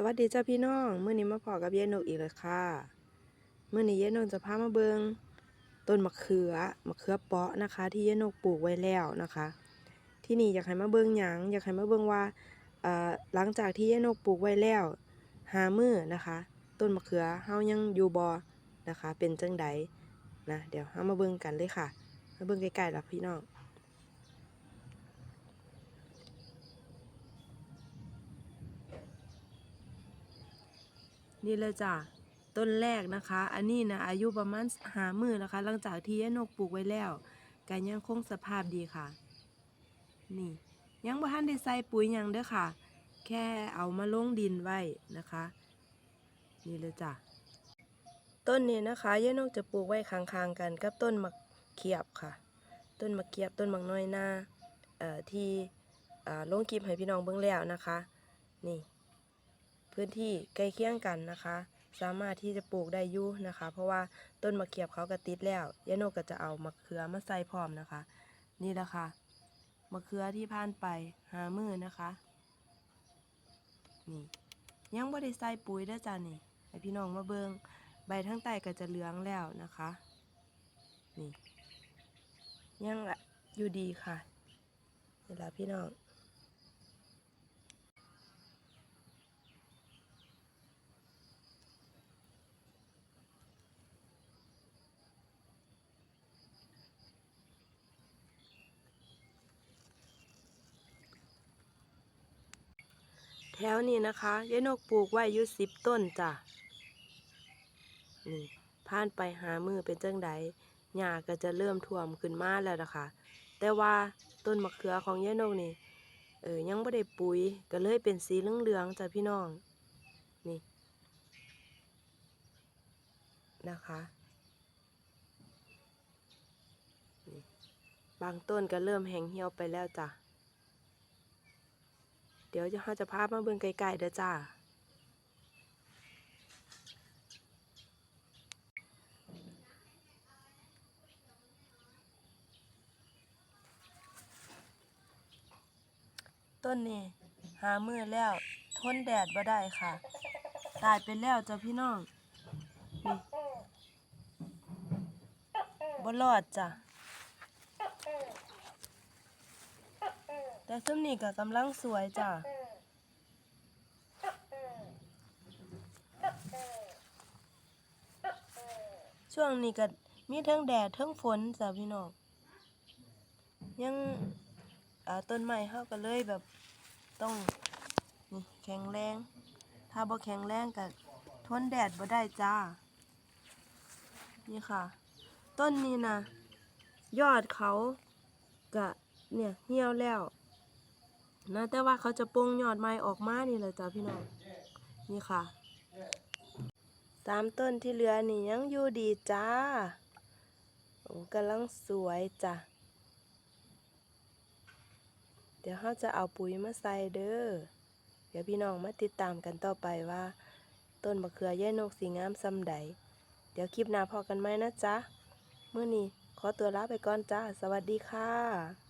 สวัสดีเจ้าพี่น้องเมื้อนี้มาพอกับยายนกอีกเลยค่ะเมื้อนี้ยายนกจะพามาเบิงต้นมะเขือมะเขือเปาะนะคะ ที่ยายนกปลูกไว้แล้วนะคะ ที่นี่อยากให้มาเบิงหยังอยากให้มาเบิงว่าหลังจากที่ยายนกปลูกไว้แล้วหามือนะคะ ต้นมะเขือเฮายังอยู่บ่นะคะ เป็นจังใดนะเดี๋ยวเฮามาเบิงกันเลยค่ะมาเบิงใกล้ๆล่ะพี่น้อง นี่เลยจ้ะต้นแรกนะคะ อันนี้นะอายุประมาณหามือนะคะ หลังจากที่ยานกปลูกไว้แล้วการยังคงสภาพดีค่ะ นี่ ยังบ่ทันได้ใส่ปุ๋ยยังเด้อค่ะ แค่เอามาลงดินไว้นะคะ นี่เลยจ้ะต้นนี้นะคะยานกจะปลูกไว้ค้างๆกันกับต้นมะเขียบค่ะ ต้นมะเขียบต้นมะน้อยหน้าเอ่อที่เอ่อลงคลิปให้พี่น้องเบิ่งแล้วนะคะ นี่ พื้นที่ใกล้เคียงกันนะคะ สามารถที่จะปลูกได้อยู่นะคะ เพราะว่าต้นมะเขือเขาก็ติดแล้วยายโนกก็จะเอามะเขือมาใส่พร้อมนะคะ นี่แหละค่ะมะเขือที่ผ่านไปหามือนะคะนี่ยังไม่ได้ใส่ปุ๋ยด้อจ้านี่ให้พี่น้องมาเบิงใบทั้งใต้ก็จะเหลืองแล้วนะคะนี่ยังอยู่ดีค่ะนี่ละพี่น้อง แถวนี้นะคะยายนกปลูกไว้อยู่สิบต้นจ้ะนี่ผ่านไปหามือเป็นจังใดหญ้าก็จะเริ่มท่วมขึ้นมาแล้วนะคะ แต่ว่าต้นมะเขือของยายนกนี่เออยังไม่ได้ปุ๋ยก็เลยเป็นสีเหลืองๆจ้ะพี่น้องนี่นะคะบางต้นก็เริ่มแห้งเหี่ยวไปแล้วจ้ะ เดี๋ยวจะเราจะพามาเบิ่งไกลๆเด้อจ้าต้นนี้หามือแล้วทนแดดบ่ได้ค่ะ ตายไปแล้วจ้ะพี่น้องนี่บ่รอดจ้ะ แต่ ซุ้มนี้ก็กำลังสวยจ้ะช่วงนี้ก็มีทั้งแดดทั้งฝนจ้ะพี่น้องยังต้นไม้เขาก็เลยแบบต้องนี่แข็งแรง ถ้าบ่แข็งแรงก็ทนแดดบ่ได้จ้า นี่ค่ะ ต้นนี้นะยอดเขาก็เนี่ยเหี่ยวแล้ว นะแต่ว่าเขาจะปงยอดไม้ออกมานี่แหละจ้าพี่น้องนี่ค่ะสามต้นที่เหลือนี่ยังอยู่ดีจ้าโอ้กำลังสวยจ้ะเดี๋ยวเราจะเอาปุ๋ยมาใส่เด้อเดี๋ยวพี่น้องมาติดตามกันต่อไปว่า ต้นมะเขือแยายนกสีงามซำใด เดี๋ยวคลิปหน้าพอกันไหมนะจ๊ะเมื้อนี้ขอตัวลาไปก่อนจ้า สวัสดีค่ะ